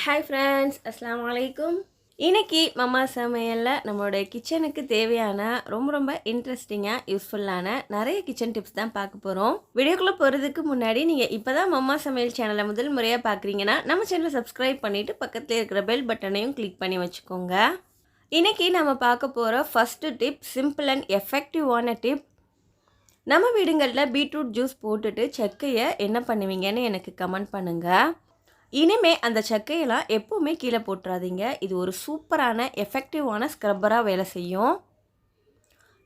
Hi friends அஸ்லாம் வலைக்கும் இன்றைக்கி மம்மா சமையலில் நம்மளுடைய கிச்சனுக்கு தேவையான ரொம்ப ரொம்ப இன்ட்ரெஸ்டிங்காக யூஸ்ஃபுல்லான நிறைய கிச்சன் டிப்ஸ் தான் பார்க்க போகிறோம் வீடியோக்குள்ளே போகிறதுக்கு முன்னாடி நீங்கள் இப்போ தான் மம்மா சமையல் சேனலை முதல் முறையாக பார்க்குறீங்கன்னா நம்ம சேனலை சப்ஸ்கிரைப் பண்ணிவிட்டு பக்கத்தில் இருக்கிற பெல் பட்டனையும் கிளிக் பண்ணி வச்சுக்கோங்க. இன்றைக்கி நம்ம பார்க்க போகிற ஃபஸ்ட்டு டிப் சிம்பிள் அண்ட் எஃபெக்டிவான டிப் நம்ம வீடுங்களில் பீட்ரூட் ஜூஸ் போட்டுட்டு செக்கையை என்ன பண்ணுவீங்கன்னு எனக்கு கமெண்ட் பண்ணுங்கள் இனிமே அந்த சக்கையெல்லாம் எப்போவுமே கீழே போட்டுறாதீங்க. இது ஒரு சூப்பரான எஃபெக்டிவான ஸ்க்ரப்பராக வேலை செய்யும்.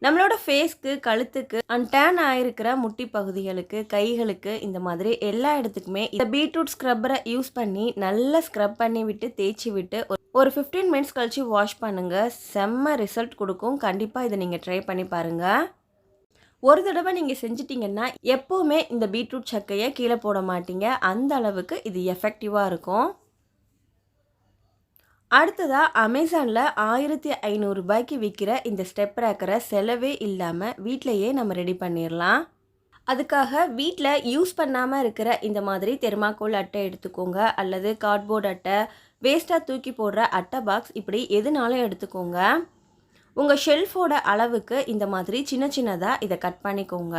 நம்மளோட ஃபேஸ்க்கு கழுத்துக்கு அண்ட் டேன் ஆகிருக்கிற முட்டி பகுதிகளுக்கு கைகளுக்கு இந்த மாதிரி எல்லா இடத்துக்குமே இந்த பீட்ரூட் ஸ்க்ரப்பரை யூஸ் பண்ணி நல்லா ஸ்க்ரப் பண்ணி விட்டு தேய்ச்சி விட்டு ஒரு- ஒரு ஃபிஃப்டீன் மினிட்ஸ் கழித்து வாஷ் பண்ணுங்கள் செம்ம ரிசல்ட் கொடுக்கும். கண்டிப்பாக இதை நீங்கள் ட்ரை பண்ணி பாருங்கள் ஒரு தடவை நீங்கள் செஞ்சிட்டிங்கன்னா எப்போவுமே இந்த பீட்ரூட் சக்கையை கீழே போட மாட்டீங்க. அந்த அளவுக்கு இது எஃபெக்டிவாக இருக்கும். அடுத்ததாக அமேசானில் ஆயிரத்தி ஐநூறுரூபாய்க்கு விற்கிற இந்த ஸ்டெப் ரேக்கரை செலவே இல்லாமல் வீட்டிலையே நம்ம ரெடி பண்ணிடலாம் அதுக்காக வீட்டில் யூஸ் பண்ணாமல் இருக்கிற இந்த மாதிரி தெர்மாக்கோல் அட்டை எடுத்துக்கோங்க. அல்லது கார்ட்போர்ட் அட்டை வேஸ்ட்டாக தூக்கி போடுற அட்டை பாக்ஸ் இப்படி எதுனாலும் எடுத்துக்கோங்க. உங்கள் ஷெல்ஃபோட அளவுக்கு இந்த மாதிரி சின்ன சின்னதாக இதை கட் பண்ணிக்கோங்க.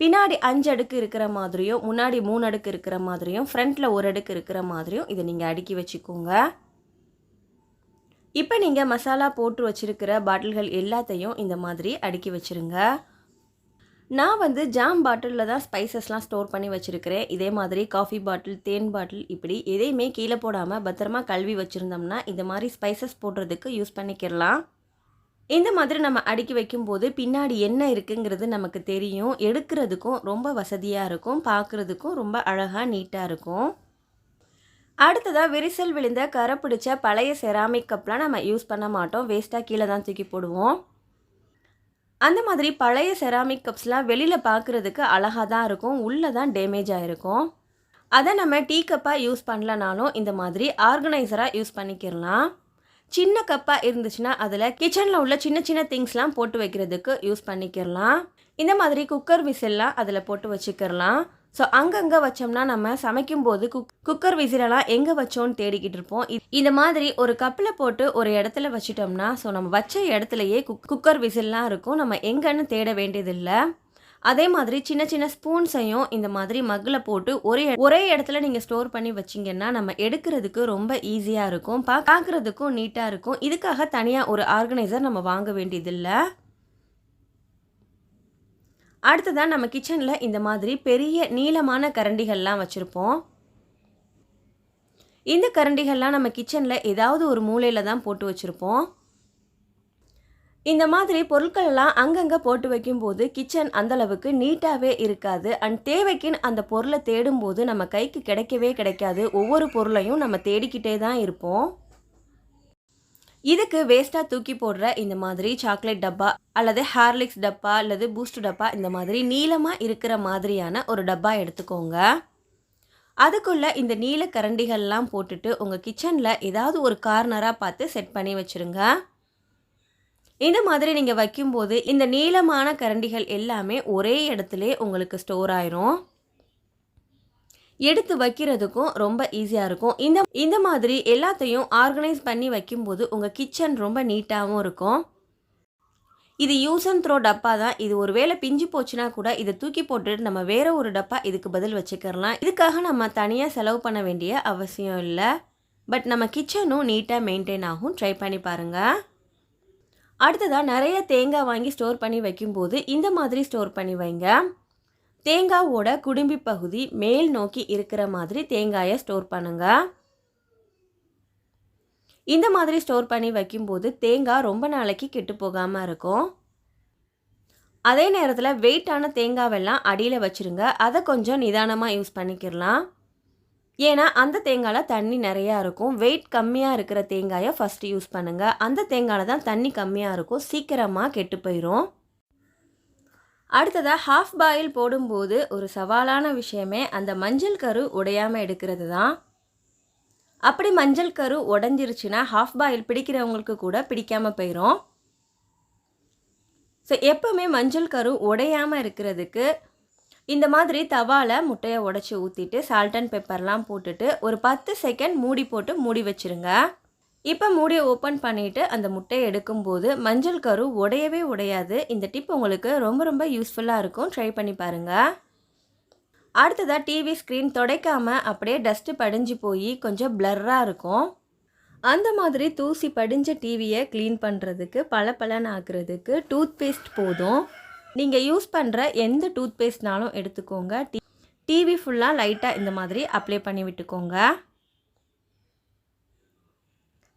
பின்னாடி அஞ்சு அடுக்கு இருக்கிற மாதிரியும் முன்னாடி மூணு அடுக்கு இருக்கிற மாதிரியும் ஃப்ரண்ட்டில் ஒரு அடுக்கு இருக்கிற மாதிரியும் இதை நீங்கள் அடுக்கி வச்சுக்கோங்க. இப்போ நீங்கள் மசாலா போட்டு வச்சுருக்கிற பாட்டில்கள் எல்லாத்தையும் இந்த மாதிரி அடுக்கி வச்சிருங்க. நான் வந்து ஜாம் பாட்டிலில் தான் ஸ்பைசஸ்லாம் ஸ்டோர் பண்ணி வச்சுருக்கிறேன். இதே மாதிரி காஃபி பாட்டில் தேன் பாட்டில் இப்படி எதையுமே கீழே போடாமல் பத்திரமா கழுவி வச்சுருந்தோம்னா இந்த மாதிரி ஸ்பைசஸ் போடுறதுக்கு யூஸ் பண்ணிக்கிடலாம். இந்த மாதிரி நம்ம அடுக்கி வைக்கும்போது பின்னாடி என்ன இருக்குங்கிறது நமக்கு தெரியும். எடுக்கிறதுக்கும் ரொம்ப வசதியாக இருக்கும். பார்க்குறதுக்கும் ரொம்ப அழகாக நீட்டாக இருக்கும். அடுத்ததாக விரிசல் விழுந்த கரை பிடிச்ச பழைய செராமிக் கப்லாம் நம்ம யூஸ் பண்ண மாட்டோம். வேஸ்ட்டாக கீழே தான் தூக்கி போடுவோம். அந்த மாதிரி பழைய செராமிக் கப்ஸ்லாம் வெளியில் பார்க்குறதுக்கு அழகாக தான் இருக்கும். உள்ளே தான் டேமேஜ் ஆகிருக்கும் அதை நம்ம டீ கப்பாக யூஸ் பண்ணலனாலும் இந்த மாதிரி ஆர்கனைசராக யூஸ் பண்ணிக்கிடலாம். சின்ன கப்பாக இருந்துச்சுன்னா அதில் கிச்சனில் உள்ள சின்ன சின்ன திங்ஸ்லாம் போட்டு வைக்கிறதுக்கு யூஸ் பண்ணிக்கிடலாம். இந்த மாதிரி குக்கர் விசில்லாம் அதில் போட்டு வச்சுக்கிடலாம். ஸோ அங்கங்கே வச்சோம்னா நம்ம சமைக்கும்போது குக் குக்கர் விசிலெல்லாம் எங்கே வச்சோன்னு தேடிக்கிட்டு இருப்போம். இந்த மாதிரி ஒரு கப்பில் போட்டு ஒரு இடத்துல வச்சிட்டோம்னா ஸோ நம்ம வச்ச இடத்துலையே குக் குக்கர் விசில்லாம் இருக்கும். நம்ம எங்கன்னு தேட வேண்டியதில்லை. அதே மாதிரி சின்ன சின்ன ஸ்பூன்ஸையும் இந்த மாதிரி மக்கில் போட்டு ஒரே ஒரே இடத்துல நீங்கள் ஸ்டோர் பண்ணி வச்சிங்கன்னா நம்ம எடுக்கிறதுக்கு ரொம்ப ஈஸியாக இருக்கும். பார்க்குறதுக்கும் நீட்டாக இருக்கும். இதுக்காக தனியாக ஒரு ஆர்கனைசர் நம்ம வாங்க வேண்டியதில்லை. அடுத்ததான் நம்ம கிச்சனில் இந்த மாதிரி பெரிய நீளமான கரண்டிகள்லாம் வச்சுருப்போம். இந்த கரண்டிகள்லாம் நம்ம கிச்சனில் ஏதாவது ஒரு மூலையில் தான் போட்டு வச்சுருப்போம். இந்த மாதிரி பொருட்கள்லாம் அங்கங்கே போட்டு வைக்கும்போது கிச்சன் அந்தளவுக்கு நீட்டாகவே இருக்காது. அண்ட் தேவைக்குன்னு அந்த பொருளை தேடும்போது நம்ம கைக்கு கிடைக்கவே கிடைக்காது. ஒவ்வொரு பொருளையும் நம்ம தேடிக்கிட்டே தான் இருப்போம். இதுக்கு வேஸ்ட்டாக தூக்கி போடுற இந்த மாதிரி சாக்லேட் டப்பா அல்லது ஹார்லிக்ஸ் டப்பா அல்லது பூஸ்ட் டப்பா இந்த மாதிரி நீளமாக இருக்கிற மாதிரியான ஒரு டப்பா எடுத்துக்கோங்க. அதுக்குள்ளே இந்த நீல கரண்டிகள்லாம் போட்டுட்டு உங்கள் கிச்சனில் ஏதாவது ஒரு கார்னராக பார்த்து செட் பண்ணி வச்சுருங்க. இந்த மாதிரி நீங்கள் வைக்கும்போது இந்த நீளமான கரண்டிகள் எல்லாமே ஒரே இடத்துல உங்களுக்கு ஸ்டோர் ஆயிரும். எடுத்து வைக்கிறதுக்கும் ரொம்ப ஈஸியாக இருக்கும். இந்த இந்த மாதிரி எல்லாத்தையும் ஆர்கனைஸ் பண்ணி வைக்கும்போது உங்கள் கிச்சன் ரொம்ப நீட்டாகவும் இருக்கும். இது யூஸ் அண்ட் த்ரோ டப்பா தான். இது ஒரு வேளை பிஞ்சு போச்சுன்னா கூட இதை தூக்கி போட்டுட்டு நம்ம வேற ஒரு டப்பா இதுக்கு பதில் வச்சுக்கிறலாம். இதுக்காக நம்ம தனியாக செலவு பண்ண வேண்டிய அவசியம் இல்லை. பட் நம்ம கிச்சனும் நீட்டாக மெயின்டைன் ஆகும். ட்ரை பண்ணி பாருங்கள் அடுத்ததாக நிறைய தேங்காய் வாங்கி ஸ்டோர் பண்ணி வைக்கும்போது இந்த மாதிரி ஸ்டோர் பண்ணி வைங்க. தேங்காவோட குடும்பி பகுதி மேல் நோக்கி இருக்கிற மாதிரி தேங்காயை ஸ்டோர் பண்ணுங்க. இந்த மாதிரி ஸ்டோர் பண்ணி வைக்கும்போது தேங்காய் ரொம்ப நாளைக்கு கெட்டு போகாமல் இருக்கும். அதே நேரத்தில் வெயிட்டான தேங்காவெல்லாம் அடியில் வச்சுருங்க. அதை கொஞ்சம் நிதானமாக யூஸ் பண்ணிக்கிடலாம். ஏன்னா அந்த தேங்காயில் தண்ணி நிறையா இருக்கும். வெயிட் கம்மியாக இருக்கிற தேங்காயை ஃபஸ்ட்டு யூஸ் பண்ணுங்கள் அந்த தேங்காயில் தான் தண்ணி கம்மியாக இருக்கும். சீக்கிரமாக கெட்டு போயிடும் அடுத்ததாக ஹாஃப் பாயில் போடும்போது ஒரு சவாலான விஷயமே அந்த மஞ்சள் கரு உடையாமல் எடுக்கிறது தான். அப்படி மஞ்சள் கரு உடஞ்சிருச்சுன்னா ஹாஃப் பாயில் பிடிக்கிறவங்களுக்கு கூட பிடிக்காமல் போயிடும் ஸோ எப்போவுமே மஞ்சள் கரு உடையாமல் இருக்கிறதுக்கு இந்த மாதிரி தவால முட்டையை உடச்சி ஊற்றிட்டு சால்ட் அண்ட் பெப்பர்லாம் போட்டுட்டு ஒரு பத்து செகண்ட் மூடி போட்டு மூடி வச்சிருங்க. இப்போ மூடியை ஓப்பன் பண்ணிவிட்டு அந்த முட்டையை எடுக்கும்போது மஞ்சள் கரு உடையவே உடையாது. இந்த டிப் உங்களுக்கு ரொம்ப ரொம்ப யூஸ்ஃபுல்லாக இருக்கும். ட்ரை பண்ணி பாருங்கள் அடுத்ததாக டிவி ஸ்க்ரீன் துடைக்காமல் அப்படியே டஸ்ட்டு படிஞ்சு போய் கொஞ்சம் பிளர்ராக இருக்கும். அந்த மாதிரி தூசி படிஞ்ச டிவியை க்ளீன் பண்ணுறதுக்கு பளபளன்னு ஆக்குறதுக்கு டூத் பேஸ்ட் போதும். நீங்கள் யூஸ் பண்ணுற எந்த டூத் பேஸ்ட்னாலும் எடுத்துக்கோங்க டி டிவி ஃபுல்லாக லைட்டாக இந்த மாதிரி அப்ளை பண்ணி விட்டுக்கோங்க.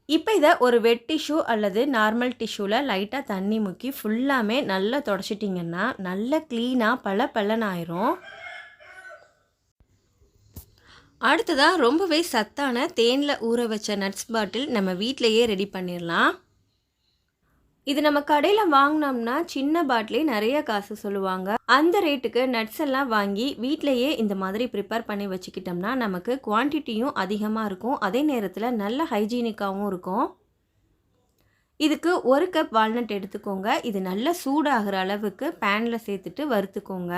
இப்போ இதை ஒரு வெட் டிஷ்யூ அல்லது நார்மல் டிஷ்யூவில் லைட்டாக தண்ணி முக்கி ஃபுல்லாமே நல்லா தொடச்சிட்டிங்கன்னா நல்லா க்ளீனாக பல பலன் ஆயிரும் அடுத்ததாக ரொம்பவே சத்தான தேனில் ஊற வச்ச நட்ஸ் பாட்டில் நம்ம வீட்டிலையே ரெடி பண்ணிடலாம் இது நம்ம கடையில் வாங்கினோம்னா சின்ன பாட்டிலே நிறைய காசு சொல்லுவாங்க. அந்த ரேட்டுக்கு நட்ஸ் எல்லாம் வாங்கி வீட்டிலையே இந்த மாதிரி ப்ரிப்பேர் பண்ணி வச்சுக்கிட்டோம்னா நமக்கு குவான்டிட்டியும் அதிகமாக இருக்கும். அதே நேரத்தில் நல்ல ஹைஜீனிக்காகவும் இருக்கும். இதுக்கு ஒரு கப் வால்நட் எடுத்துக்கோங்க. இது நல்லா சூடாகிற அளவுக்கு பேனில் சேர்த்துட்டு வறுத்துக்கோங்க.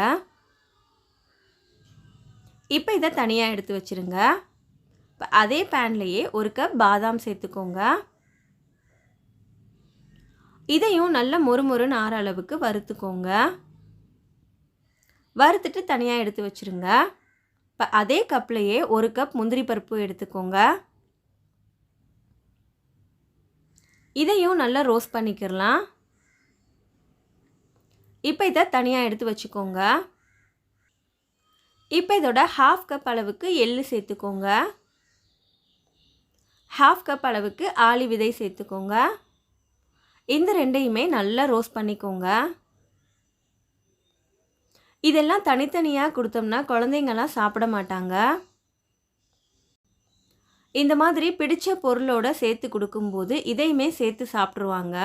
இப்போ இதை தனியாக எடுத்து வச்சுருங்க. அதே பேன்லேயே ஒரு கப் பாதாம் சேர்த்துக்கோங்க. இதையும் நல்ல மொறுமொறுன்னு ஆற அளவுக்கு வறுத்துக்கோங்க. வறுத்துட்டு தனியாக எடுத்து வச்சுருங்க. இப்போ அதே கப்லேயே ஒரு கப் முந்திரி பருப்பு எடுத்துக்கோங்க. இதையும் நல்லா ரோஸ்ட் பண்ணிக்கிறலாம் இப்போ இதை தனியாக எடுத்து வச்சுக்கோங்க. இப்போ இதோட ஹாஃப் கப் அளவுக்கு எள்ளு சேர்த்துக்கோங்க. ஹாஃப் கப் அளவுக்கு ஆளி விதை சேர்த்துக்கோங்க. இந்த ரெண்டையுமே நல்லா ரோஸ்ட் பண்ணிக்கோங்க. இதெல்லாம் தனித்தனியாக கொடுத்தோம்னா குழந்தைங்கள்லாம் சாப்பிட மாட்டாங்க. இந்த மாதிரி பிடித்த பொருளோட சேர்த்து கொடுக்கும்போது இதையுமே சேர்த்து சாப்பிட்ருவாங்க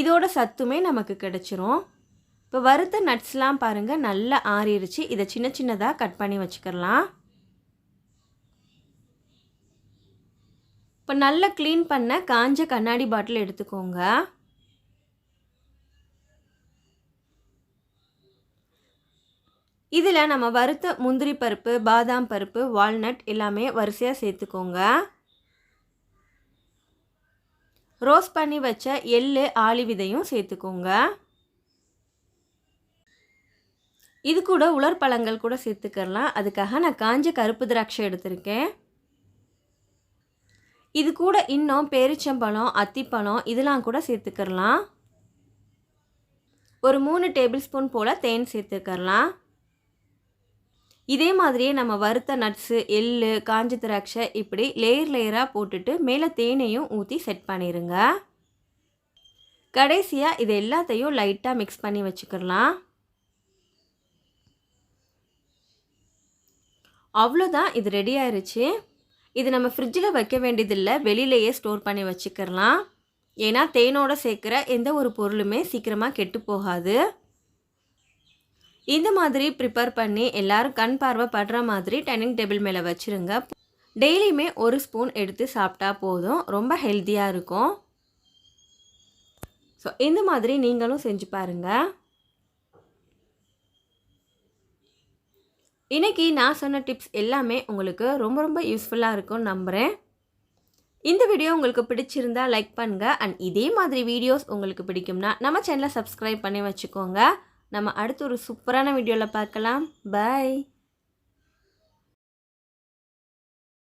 இதோட சத்துமே நமக்கு கிடச்சிரும். இப்போ வறுத்த நட்ஸ்லாம் பாருங்கள் நல்லா ஆறிடுச்சு இதை சின்ன சின்னதாக கட் பண்ணி வச்சுக்கலாம் இப்போ நல்லா க்ளீன் பண்ண காஞ்ச கண்ணாடி பாட்டில் எடுத்துக்கோங்க. இதில் நம்ம வறுத்த முந்திரி பருப்பு பாதாம் பருப்பு வால்நட் எல்லாமே வரிசையாக சேர்த்துக்கோங்க. ரோஸ்ட் பண்ணி வச்ச எள்ளு ஆளி விதையும் சேர்த்துக்கோங்க. இது கூட உலர் பழங்கள் கூட சேர்த்துக்கலாம். அதுக்காக நான் காஞ்ச கருப்பு திராட்சை எடுத்திருக்கேன். இது கூட இன்னும் பேரிச்சம்பழம் அத்திப்பழம் இதெல்லாம் கூட சேர்த்துக்கிறலாம். ஒரு மூணு டேபிள் ஸ்பூன் போல் தேன் சேர்த்துக்கலாம் இதே மாதிரியே நம்ம வறுத்த நட்ஸு எள்ளு காஞ்ச திராட்சை இப்படி லேயர் லேயராக போட்டுட்டு மேலே தேனையும் ஊற்றி செட் பண்ணிடுங்க கடைசியாக இது எல்லாத்தையும் லைட்டாக மிக்ஸ் பண்ணி வச்சுக்கலாம் அவ்வளோதான் இது ரெடி ஆயிடுச்சு இது நம்ம ஃப்ரிட்ஜில் வைக்க வேண்டியதில்லை. வெளியிலையே ஸ்டோர் பண்ணி வச்சுக்கிறலாம். ஏன்னா தேனோட சேர்க்குற எந்த ஒரு பொருளுமே சீக்கிரமாக கெட்டு போகாது. இந்த மாதிரி ப்ரிப்பேர் பண்ணி எல்லோரும் கண் பார்வை படுற மாதிரி டைனிங் டேபிள் மேலே வச்சுருங்க. டெய்லியுமே ஒரு ஸ்பூன் எடுத்து சாப்பிட்டா போதும். ரொம்ப ஹெல்த்தியாக இருக்கும். ஸோ இந்த மாதிரி நீங்களும் செஞ்சு பாருங்கள் இன்றைக்கி நான் சொன்ன டிப்ஸ் எல்லாமே உங்களுக்கு ரொம்ப ரொம்ப யூஸ்ஃபுல்லாக இருக்கும்னு நம்புகிறேன் இந்த வீடியோ உங்களுக்கு பிடிச்சிருந்தா லைக் பண்ணுங்கள் அண்ட் இதே மாதிரி வீடியோஸ் உங்களுக்கு பிடிக்கும்னா நம்ம சேனலை சப்ஸ்கிரைப் பண்ணி வச்சுக்கோங்க. நம்ம அடுத்து ஒரு சூப்பரான வீடியோவில் பார்க்கலாம். பாய்